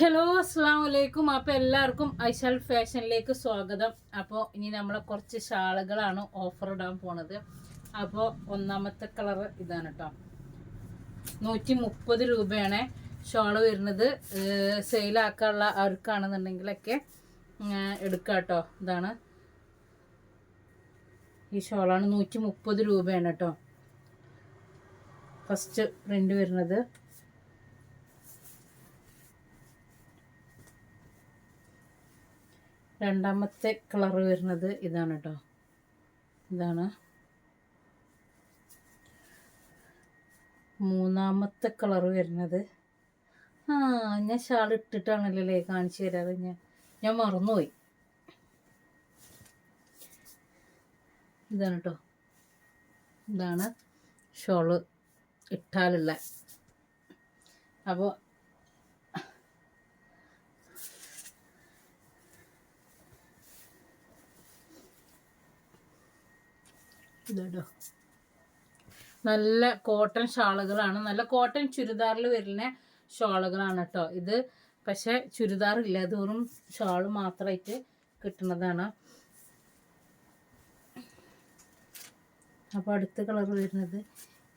Hello അസ്സാം വലൈക്കും അപ്പോൾ എല്ലാവർക്കും ഐശാൽ ഫാഷനിലേക്ക് സ്വാഗതം. അപ്പോൾ ഇനി നമ്മൾ കുറച്ച് ഷാളുകളാണ് ഓഫർ ഇടാൻ പോണത്. അപ്പോൾ ഒന്നാമത്തെ കളർ ഇതാണ് കേട്ടോ നൂറ്റി മുപ്പത് രൂപയാണ് ഷോൾ വരുന്നത്. സെയിലാക്കാനുള്ള അവർക്കാണെന്നുണ്ടെങ്കിലൊക്കെ എടുക്കാം കേട്ടോ ഇതാണ്. ഈ ഷോളാണ് നൂറ്റി മുപ്പത് രൂപയാണ് കേട്ടോ ഫസ്റ്റ് പ്രിന്റ് വരുന്നത്. രണ്ടാമത്തെ കളർ വരുന്നത് ഇതാണ് കേട്ടോ ഇതാണ്. മൂന്നാമത്തെ കളർ വരുന്നത്. ആ ഞാൻ ഷാൾ ഇട്ടിട്ടാണല്ലേ കാണിച്ചു തരാറ്. ഞാൻ ഞാൻ മറന്നുപോയി. ഇതാണ് കേട്ടോ ഇതാണ് ഷോൾ ഇട്ടാലുള്ള. അപ്പോൾ ഇതോ നല്ല കോട്ടൺ ഷാളുകളാണ്. നല്ല കോട്ടൺ ചുരിദാറിൽ വരുന്ന ഷാളുകളാണ് കേട്ടോ ഇത് പക്ഷെ ചുരിദാർ ഇല്ല ഇത് വെറും ഷാൾ മാത്രമായിട്ട് കിട്ടുന്നതാണ്. അപ്പോൾ അടുത്ത കളർ വരുന്നത്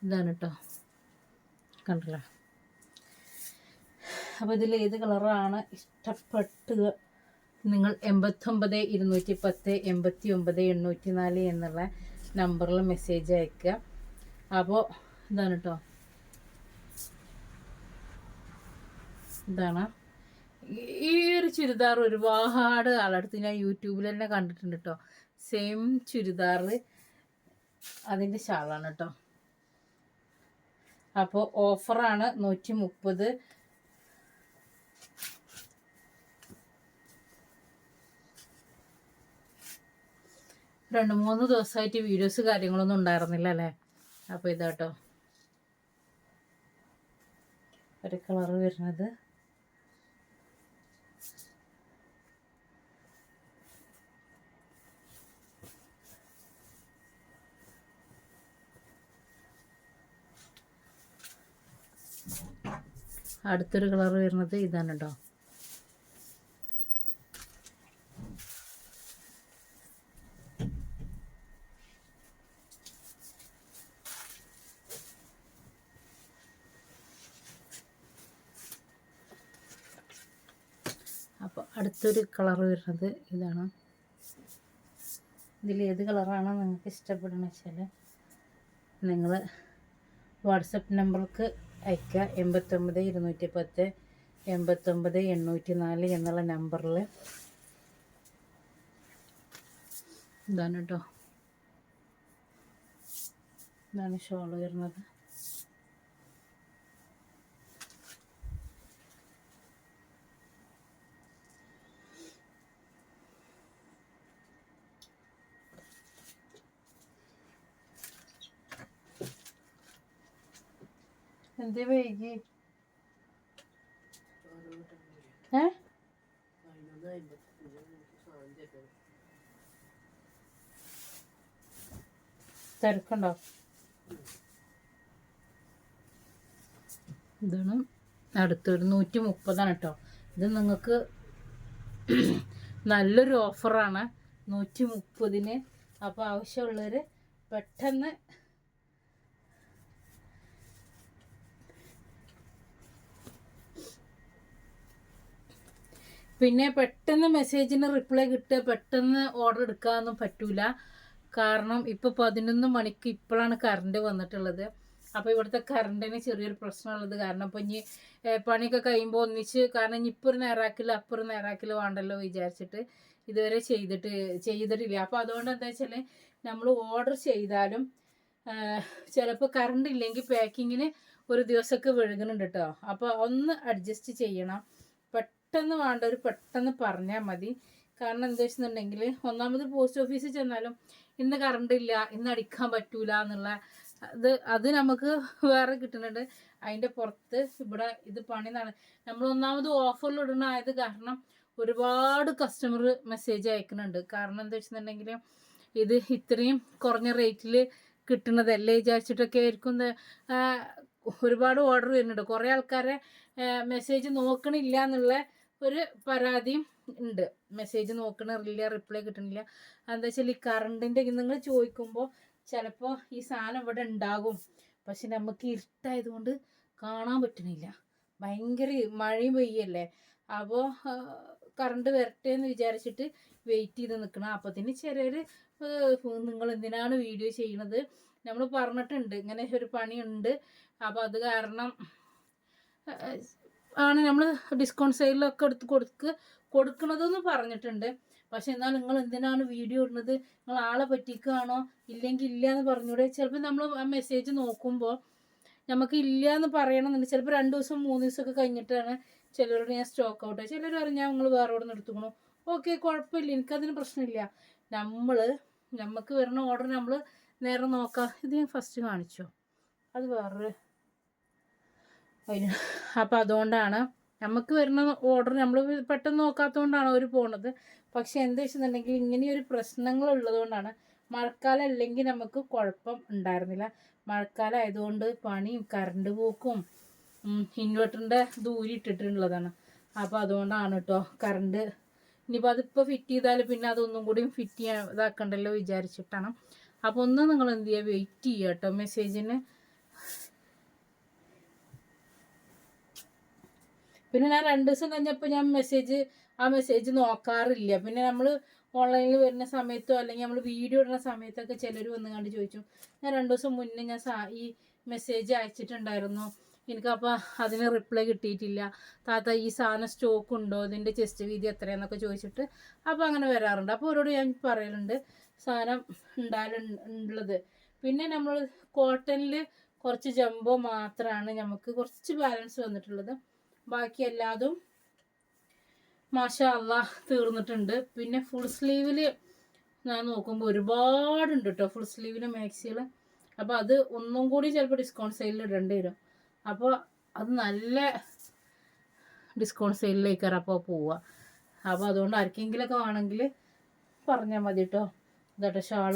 ഇതാണ് കേട്ടോ കണ്ടല്ലോ. അപ്പോൾ ഇതിൽ ഏത് കളറാണ് ഇഷ്ടപ്പെട്ടുക നിങ്ങൾ എൺപത്തൊമ്പത് ഇരുന്നൂറ്റി പത്ത് എൺപത്തി ഒമ്പത് എണ്ണൂറ്റി നാല് എന്നുള്ള നമ്പറിൽ മെസ്സേജ് അയക്കുക. അപ്പോൾ ഇതാണ് കേട്ടോ ഇതാണ്. ഈ ഒരു ചുരിദാർ ഒരുപാട് ആളടുത്ത് ഞാൻ യൂട്യൂബിൽ തന്നെ കണ്ടിട്ടുണ്ട് കേട്ടോ സെയിം ചുരിദാർ അതിന്റെ ഷാളാണ് കേട്ടോ അപ്പോൾ ഓഫറാണ് നൂറ്റി മുപ്പത് രണ്ട് മൂന്ന് ദിവസമായിട്ട് വീഡിയോസ് കാര്യങ്ങളൊന്നും ഉണ്ടായിരുന്നില്ല അല്ലേ അപ്പോൾ ഇതാട്ടോ. ഒരു കളർ വരുന്നത്. അടുത്തൊരു കളർ വരുന്നത് ഇതാണ് കേട്ടോ അപ്പോൾ അടുത്തൊരു കളർ വരുന്നത് ഇതാണ്. ഇതിൽ ഏത് കളറാണ് നിങ്ങൾക്ക് ഇഷ്ടപ്പെടുന്നത് വെച്ചാൽ നിങ്ങൾ വാട്സപ്പ് നമ്പർക്ക് അയക്കുക എൺപത്തൊമ്പത് ഇരുന്നൂറ്റി പത്ത് എൺപത്തൊമ്പത് എണ്ണൂറ്റി നാല് എന്നുള്ള നമ്പറിൽ ഇതാണ് കേട്ടോ ഇതാണ് ഷോൾ വരുന്നത്. എന്തേ വൈകി? ഏ? തിരക്കുണ്ടോ? ഇതാണ് അടുത്തൊരു നൂറ്റി മുപ്പതാണ് കേട്ടോ. ഇത് നിങ്ങൾക്ക് നല്ലൊരു ഓഫറാണ് നൂറ്റി മുപ്പതിന് അപ്പോൾ ആവശ്യമുള്ളവർ പെട്ടെന്ന് പിന്നെ പെട്ടെന്ന് മെസ്സേജിന് റിപ്ലൈ കിട്ടുക പെട്ടെന്ന് ഓർഡർ എടുക്കാനൊന്നും പറ്റൂല. കാരണം ഇപ്പൊ പതിനൊന്ന് മണിക്ക് ഇപ്പോഴാണ് കറണ്ട് വന്നിട്ടുള്ളത്. അപ്പോൾ ഇവിടുത്തെ കറണ്ടിന് ചെറിയൊരു പ്രശ്നമുള്ളത് കാരണം ഇപ്പോൾ ഇനി പണിയൊക്കെ കഴിയുമ്പോൾ ഒന്നിച്ച് കാരണം ഇനി ഇപ്പോൾ നേരാക്കില്ല അപ്പോൾ ഒരു നേരാക്കില്ല വേണ്ടല്ലോ വിചാരിച്ചിട്ട് ഇതുവരെ ചെയ്തിട്ട് ചെയ്തിട്ടില്ല. അപ്പോൾ അതുകൊണ്ട് എന്താ വെച്ചാൽ നമ്മൾ ഓർഡർ ചെയ്താലും ചിലപ്പോൾ കറണ്ട് ഇല്ലെങ്കിൽ പാക്കിങ്ങിന് ഒരു ദിവസമൊക്കെ വഴുകുന്നുണ്ട് കേട്ടോ അപ്പോൾ ഒന്ന് അഡ്ജസ്റ്റ് ചെയ്യണം. പെട്ടെന്ന് വേണ്ടവർ പെട്ടെന്ന് പറഞ്ഞാൽ മതി. കാരണം എന്താ വെച്ചിട്ടുണ്ടെങ്കിൽ ഒന്നാമത് പോസ്റ്റ് ഓഫീസിൽ ചെന്നാലും ഇന്ന് കറണ്ട് ഇല്ല ഇന്ന് അടിക്കാൻ പറ്റൂല എന്നുള്ള അത് അത് നമുക്ക് വേറെ കിട്ടുന്നുണ്ട്. അതിന്റെ പുറത്ത് ഇവിടെ ഇത് പണി നട നമ്മൾ ഒന്നാമത് ഓഫറിൽ ഇടണ ആയത് കാരണം ഒരുപാട് കസ്റ്റമർ മെസ്സേജ് അയക്കുന്നുണ്ട്. കാരണം എന്താ വെച്ചിട്ടുണ്ടെങ്കിൽ ഇത് ഇത്രയും കുറഞ്ഞ റേറ്റിൽ കിട്ടുന്നതല്ലേ വിചാരിച്ചിട്ടൊക്കെ ആയിരിക്കും. ഒരുപാട് ഓർഡർ വരുന്നുണ്ട്. കുറേ ആൾക്കാരെ മെസ്സേജ് നോക്കണില്ല എന്നുള്ള ഒരു പരാതിയും ഉണ്ട്. മെസ്സേജ് നോക്കണില്ല റിപ്ലൈ കിട്ടണില്ല. എന്താ വെച്ചാൽ ഈ കറണ്ടിന്റെ നിങ്ങൾ ചോദിക്കുമ്പോൾ ചിലപ്പോൾ ഈ സാധനം ഇവിടെ ഉണ്ടാകും പക്ഷെ നമുക്ക് ഇരുട്ടായതുകൊണ്ട് കാണാൻ പറ്റണില്ല. ഭയങ്കര മഴയും പെയ്യല്ലേ? അപ്പോൾ കറണ്ട് വരട്ടെ എന്ന് വിചാരിച്ചിട്ട് വെയിറ്റ് ചെയ്ത് നിൽക്കണം അപ്പത്തിന് ചെറിയൊരു നിങ്ങൾ എന്തിനാണ് വീഡിയോ ചെയ്യണത്? നമ്മൾ പറഞ്ഞിട്ടുണ്ട്. ഇങ്ങനെ ഒരു പണിയുണ്ട്. അപ്പോൾ അത് കാരണം ആണ് നമ്മൾ ഡിസ്കൗണ്ട് സെയിലൊക്കെ എടുത്ത് കൊടുക്ക് കൊടുക്കണതെന്ന് പറഞ്ഞിട്ടുണ്ട്. പക്ഷെ എന്നാൽ നിങ്ങൾ എന്തിനാണ് വീഡിയോ ഇടുന്നത്? നിങ്ങൾ ആളെ പറ്റിക്കുകയാണോ ഇല്ലെങ്കിൽ ഇല്ല എന്ന് പറഞ്ഞൂടെ? ചിലപ്പോൾ നമ്മൾ ആ മെസ്സേജ് നോക്കുമ്പോൾ നമുക്ക് ഇല്ല എന്ന് പറയണമെന്നുണ്ട്. ചിലപ്പോൾ രണ്ട് ദിവസം മൂന്ന് ദിവസമൊക്കെ കഴിഞ്ഞിട്ടാണ് ചിലരോട് ഞാൻ സ്റ്റോക്ക് ഔട്ട് ചിലർ പറഞ്ഞാൽ നിങ്ങൾ വേറെ ഇവിടെ നിന്ന് എടുത്തുക്കണു? ഓക്കെ കുഴപ്പമില്ല. എനിക്കതിന് പ്രശ്നമില്ല. നമ്മൾ നമുക്ക് വരുന്ന ഓർഡർ നമ്മൾ നേരെ നോക്കാം. ഇത് ഞാൻ ഫസ്റ്റ് കാണിച്ചോ. അത് വേറൊരു അതിന് അപ്പോൾ അതുകൊണ്ടാണ് നമുക്ക് വരുന്ന ഓർഡർ നമ്മൾ പെട്ടെന്ന് നോക്കാത്തതുകൊണ്ടാണ് അവർ പോണത്. പക്ഷെ എന്താ വെച്ചിട്ടുണ്ടെങ്കിൽ ഇങ്ങനെയൊരു പ്രശ്നങ്ങൾ ഉള്ളതുകൊണ്ടാണ് മഴക്കാലം അല്ലെങ്കിൽ നമുക്ക് കുഴപ്പം ഉണ്ടായിരുന്നില്ല. മഴക്കാലം ആയതുകൊണ്ട് പണിയും കറണ്ട് പോക്കും ഇൻവെർട്ടറിന്റെ ദൂരി ഇട്ടിട്ടുള്ളതാണ്. അപ്പോൾ അതുകൊണ്ടാണ് കേട്ടോ കറണ്ട് ഇനിയിപ്പോൾ അതിപ്പോൾ ഫിറ്റ് ചെയ്താൽ പിന്നെ അതൊന്നും കൂടി ഫിറ്റ് ചെയ്യാൻ ഇതാക്കണ്ടല്ലോ വിചാരിച്ചിട്ടാണ്. അപ്പോൾ ഒന്ന് നിങ്ങൾ എന്ത് ചെയ്യുക വെയിറ്റ് ചെയ്യുക കേട്ടോ മെസ്സേജിന് പിന്നെ ഞാൻ രണ്ട് ദിവസം കഴിഞ്ഞപ്പോൾ ഞാൻ മെസ്സേജ് ആ മെസ്സേജ് നോക്കാറില്ല. പിന്നെ നമ്മൾ ഓൺലൈനിൽ വരുന്ന സമയത്തോ അല്ലെങ്കിൽ നമ്മൾ വീഡിയോ ഇടുന്ന സമയത്തൊക്കെ ചിലർ വന്ന് കണ്ട് ചോദിച്ചു. ഞാൻ രണ്ട് ദിവസം മുന്നേ ഞാൻ ഈ മെസ്സേജ് അയച്ചിട്ടുണ്ടായിരുന്നു. എനിക്കപ്പോൾ അതിന് റിപ്ലൈ കിട്ടിയിട്ടില്ല. താത്ത ഈ സാധനം സ്റ്റോക്ക് ഉണ്ടോ? ഇതിന്റെ ചെസ്റ്റ് വീതി എത്രയാന്നൊക്കെ ചോദിച്ചിട്ട് അപ്പോൾ അങ്ങനെ വരാറുണ്ട്. അപ്പോൾ അവരോട് ഞാൻ പറയലുണ്ട് സാധനം ഉണ്ടായാലുള്ളത് പിന്നെ നമ്മൾ കോട്ടണിൽ കുറച്ച് ജംബോ മാത്രമാണ് നമുക്ക് കുറച്ച് ബാലൻസ് വന്നിട്ടുള്ളത്. ബാക്കി എല്ലാതും മാഷാ അള്ളാഹ് തീർന്നിട്ടുണ്ട്. പിന്നെ ഫുൾ സ്ലീവിൽ ഞാൻ നോക്കുമ്പോൾ ഒരുപാടുണ്ട് കേട്ടോ ഫുൾ സ്ലീവിൽ മാക്സികൾ അപ്പോൾ അത് ഒന്നും കൂടി ചിലപ്പോൾ ഡിസ്കൗണ്ട് സെയിലിൽ ഇടേണ്ടി വരും. അപ്പോൾ അത് നല്ല ഡിസ്കൗണ്ട് സെയിലിലേക്ക് അപ്പോൾ പോവുക. അപ്പോൾ അതുകൊണ്ട് ആർക്കെങ്കിലൊക്കെ വേണമെങ്കിൽ പറഞ്ഞാൽ മതി കേട്ടോ ഇതാട്ടോ ഷാൾ.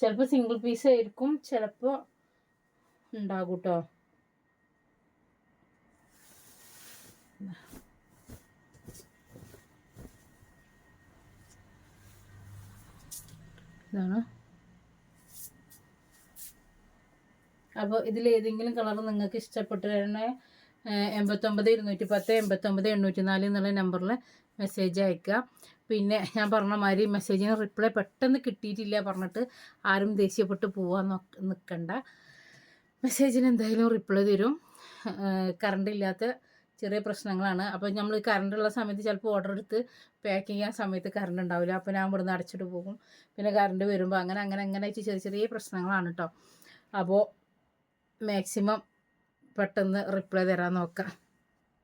ചിലപ്പോൾ സിംഗിൾ പീസ് ആയിരിക്കും ചിലപ്പോൾ ഉണ്ടാകും കേട്ടോ ഇതാണ്? അപ്പോൾ ഇതിൽ ഏതെങ്കിലും കളർ നിങ്ങൾക്ക് ഇഷ്ടപ്പെട്ട് തന്നെ എൺപത്തൊമ്പത് ഇരുന്നൂറ്റി പത്ത് എൺപത്തൊമ്പത് എണ്ണൂറ്റി നാല് എന്നുള്ള നമ്പറിൽ മെസ്സേജ് അയക്കുക പിന്നെ ഞാൻ പറഞ്ഞ മാതിരി മെസ്സേജിന് റിപ്ലൈ പെട്ടെന്ന് കിട്ടിയിട്ടില്ല പറഞ്ഞിട്ട് ആരും ദേഷ്യപ്പെട്ട് പോവാൻ നിൽക്കണ്ട മെസ്സേജിന് എന്തായാലും റിപ്ലൈ തരും. കറണ്ട് ഇല്ലാത്ത ചെറിയ പ്രശ്നങ്ങളാണ്. അപ്പോൾ നമ്മൾ കറണ്ടുള്ള സമയത്ത് ചിലപ്പോൾ ഓർഡർ എടുത്ത് പാക്ക് ചെയ്യാൻ സമയത്ത് കറണ്ട് ഉണ്ടാവില്ല. അപ്പോൾ ഞാൻ ഇവിടുന്ന് അടച്ചിട്ട് പോകും. പിന്നെ കറണ്ട് വരുമ്പോൾ അങ്ങനെ അങ്ങനെ അങ്ങനെ ചെറിയ ചെറിയ പ്രശ്നങ്ങളാണ് കേട്ടോ അപ്പോൾ മാക്സിമം പെട്ടെന്ന് റിപ്ലൈ തരാൻ നോക്കാം.